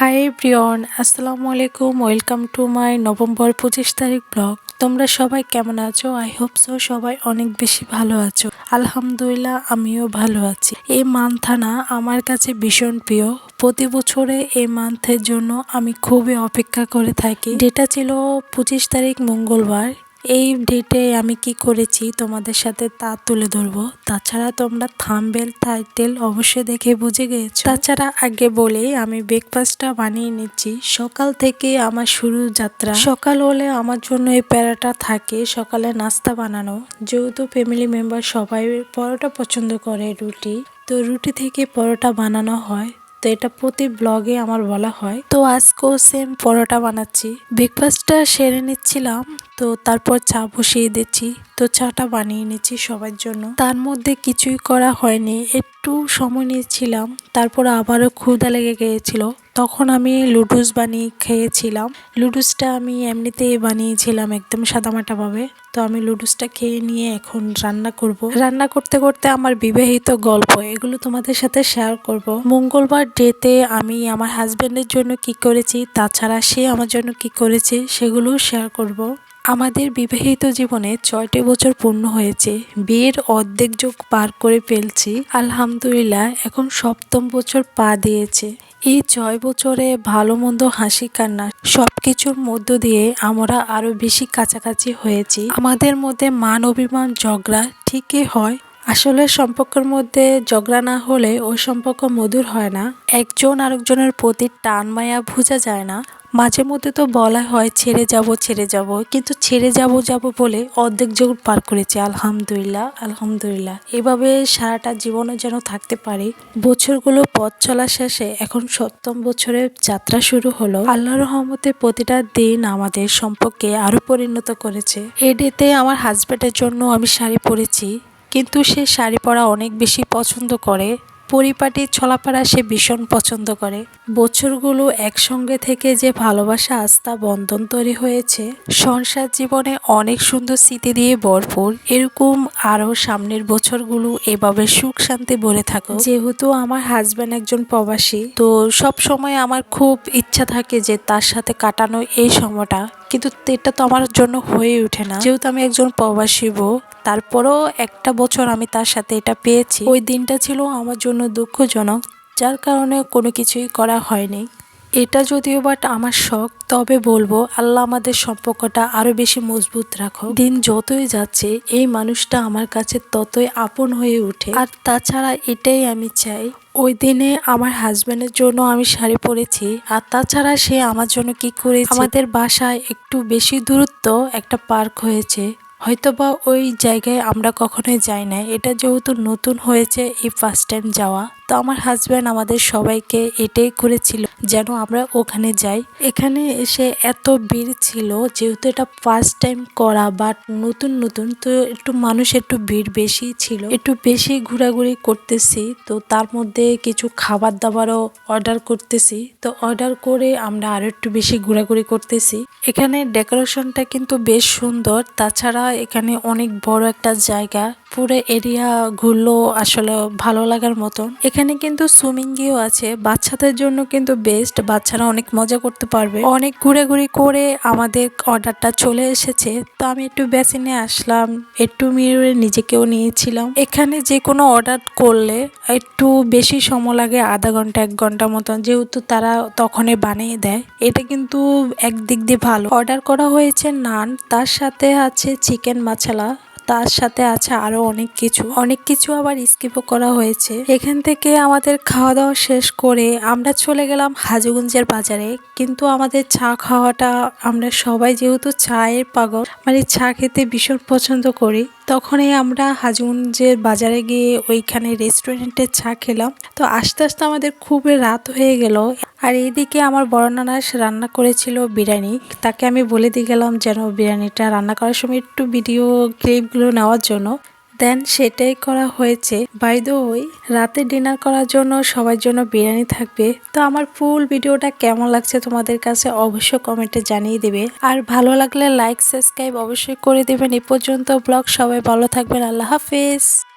High প্রিয়ন আসসালামু আলাইকুম welcome to my November পঁচিশ তারিখ ব্লগ তোমরা সবাই কেমন আছো? আই হোপ সো সবাই অনেক বেশি ভালো আছো। আলহামদুলিল্লাহ, আমিও ভালো আছি। এই মান্থানা আমার কাছে ভীষণ প্রিয়। প্রতি বছরে এই মান্থের জন্য আমি খুবই অপেক্ষা করে থাকি। যেটা ছিল পঁচিশ তারিখ মঙ্গলবার এই ডেটে আমি কি করেছি তোমাদের সাথে তা তুলে ধরবো। তাছাড়া তোমরা থামবেল টাইটেল অবশ্যই দেখে বুঝে গিয়েছো তাছাড়া আগে বলে আমি ব্রেকফাস্টটা বানিয়ে নিচ্ছি। সকাল থেকে আমার শুরু যাত্রা। সকাল হলে আমার জন্য এই প্যারাটা থাকে সকালে নাস্তা বানানো। যেহেতু ফ্যামিলি মেম্বার সবাই পরোটা পছন্দ করে রুটি, তো রুটি থেকে পরোটা বানানো হয়। তো এটা প্রতি ব্লগে আমার বলা হয়। তো আজকেও সেম পরোটা বানাচ্ছি। ব্রেকফাস্টটা সেরে নিচ্ছিলাম, তো তারপর চা বসিয়ে দিচ্ছি। তো চাটা বানিয়ে নিচ্ছি সবার জন্য। তার মধ্যে কিছুই করা হয়নি, একটু সময় নিয়েছিলাম, তারপর আবারও ক্ষুদা লেগে গিয়েছিল। তখন আমি লুডুস বানিয়ে খেয়েছিলাম। লুডুসটা আমি এমনিতেই বানিয়েছিলাম একদম সাদামাটাভাবে। তো আমি লুডুসটা খেয়ে নিয়ে এখন রান্না করব। রান্না করতে করতে আমার বিবাহিত গল্প, এগুলো তোমাদের সাথে শেয়ার করব। মঙ্গলবার ডেতে আমি আমার হাজব্যান্ডের জন্য কি করেছি, তাছাড়া সে আমার জন্য কি করেছে, সেগুলোও শেয়ার করব। আমাদের বিবাহিত জীবনে ছয়টি বছর পূর্ণ হয়েছে। বিয়ের অর্ধেক যুগ পার করে ফেলছি। আলহামদুলিল্লাহ, এখন সপ্তম বছর পা দিয়েছে। এই ছয় বছরে ভালো মন্দ হাসি কান্না সব কিছুর মধ্য দিয়ে আমরা আরও বেশি কাছাকাছি হয়েছি। আমাদের মধ্যে মান অভিমান, ঝগড়া ঠিকই হয়। আসলে সম্পর্কের মধ্যে ঝগড়া না হলে ওই সম্পর্ক মধুর হয় না। একজন আরেকজনের প্রতি টান মায়া বোঝা যায় না। মাঝে মধ্যে তো বলা হয়, ছেড়ে যাব ছেড়ে যাব। কিন্তু ছেড়ে যাব যাব বলে অর্ধেক যুগ পার করেছে। আলহামদুলিল্লাহ আলহামদুলিল্লাহ। এভাবে সারাটা জীবনে যেন থাকতে পারে। বছরগুলো পথ চলা শেষে এখন সপ্তম বছরের যাত্রা শুরু হলো। আল্লাহ রহমতে প্রতিটা দিন আমাদের সম্পর্কে আরও পরিণত করেছে। এ ডেতে আমার হাজব্যান্ডের জন্য আমি শাড়ি পরেছি। কিন্তু সে শাড়ি পরা অনেক বেশি পছন্দ করে। পরিপাটি ছলাপাড়া সে ভীষণ পছন্দ করে। বছরগুলো একসঙ্গে থেকে যে ভালোবাসা আস্থা বন্ধন তৈরি হয়েছে, সংসার জীবনে অনেক সুন্দর স্মৃতি দিয়ে ভরপুর। এরকম আরও সামনের বছরগুলো এভাবে সুখ শান্তি বলে থাকো। যেহেতু আমার হাজব্যান্ড একজন প্রবাসী, তো সব সময় আমার খুব ইচ্ছা থাকে যে তার সাথে কাটানো এই সময়টা। কিন্তু এটা তো আমার জন্য হয়ে ওঠে না। যেহেতু আমি একজন প্রবাসী বউ তারপরও একটা বছর আমি তার সাথে এটা পেয়েছি। ওই দিনটা ছিল আমার জন্য দুঃখজনক, যার কারণে কোনো কিছুই করা হয়নি। এটা যদিও বাট আমার শখ, তবে বলব আল্লাহ আমাদের সম্পর্কটা আরও বেশি মজবুত রাখো দিন যতই যাচ্ছে, এই মানুষটা আমার কাছে ততই আপন হয়ে ওঠে। আর তাছাড়া এটাই আমি চাই, ওই দিনে আমার হাজব্যান্ডের জন্য আমি শাড়ি পরেছি, আর তাছাড়া সে আমার জন্য কি করেছে? আমাদের বাসায় একটু বেশি দূরত্ব একটা পার্ক হয়েছে। হয়তোবা ওই জায়গায় আমরা কখনোই যাই নাই। এটা যেহেতু নতুন হয়েছে এই ফার্স্ট টাইম যাওয়া। তো আমার হাজব্যান্ড আমাদের সবাইকে এটাই করেছিল যেন আমরা ওখানে যাই। এখানে এসে এত ভিড় ছিল, যেহেতু এটা ফার্স্ট টাইম করা বাট নতুন নতুন, তো একটু মানুষ একটু ভিড় বেশি ছিল। একটু বেশি ঘোরাঘুরি করতেছি, তো তার মধ্যে কিছু খাবার দাবারও অর্ডার করতেছি, তো অর্ডার করে আমরা আরও একটু বেশি ঘোরাঘুরি করতেছি। এখানে ডেকোরেশনটা কিন্তু বেশ সুন্দর, তাছাড়া এখানে অনেক বড় একটা জায়গা, পুরো এরিয়া ঘুরলো আসলে ভালো লাগার মতন। এখানে কিন্তু সুইমিং গিয়েও আছে। বাচ্চাদের জন্য কিন্তু বেস্ট বাচ্চারা অনেক মজা করতে পারবে। অনেক ঘুরে ঘুরে করে আমাদের অর্ডারটা চলে এসেছে। তো আমি একটু বেসিনে আসলাম। একটু মিররে নিজেকেও নিয়েছিলাম। এখানে যে কোনো অর্ডার করলে একটু বেশি সময় লাগে, আধা ঘণ্টা, এক ঘণ্টা মতন। যেহেতু তারা তখনই বানিয়ে দেয়। এটা কিন্তু একদিক দিয়ে ভালো। অর্ডার করা হয়েছে নান। তার সাথে আছে চিকেন মাছালা তার সাথে আছে আরও অনেক কিছু। অনেক কিছু আবার স্কিপও করা হয়েছে। এখান থেকে আমাদের খাওয়া দাওয়া শেষ করে আমরা চলে গেলাম হাজুগঞ্জের বাজারে। কিন্তু আমাদের চা খাওয়াটা আমরা সবাই যেহেতু চায়ের পাগল মানে চা খেতে ভীষণ পছন্দ করি। তখনই আমরা হাজুনজের বাজারে গিয়ে ওইখানে রেস্টুরেন্টে চা খেলাম। তো আস্তে আস্তে আমাদের খুবই রাত হয়ে গেল। আর এইদিকে আমার বড় নানাস রান্না করেছিল বিরিয়ানি। তাকে আমি বলে দিয়ে গেলাম যেন বিরিয়ানিটা রান্না করার সময় একটু ভিডিও ক্লিপগুলো নেওয়ার জন্য। দেন সেটাই করা হয়েছে। বাই দো ওই রাতে ডিনার করার জন্য সবার জন্য বিরিয়ানি থাকবে। তো আমার ফুল ভিডিওটা কেমন লাগছে তোমাদের কাছে অবশ্যই কমেন্টে জানিয়ে দেবে। আর ভালো লাগলে লাইক সাবস্ক্রাইব অবশ্যই করে দেবেন। এ পর্যন্ত ব্লগ সবাই ভালো থাকবেন। আল্লাহ হাফেজ।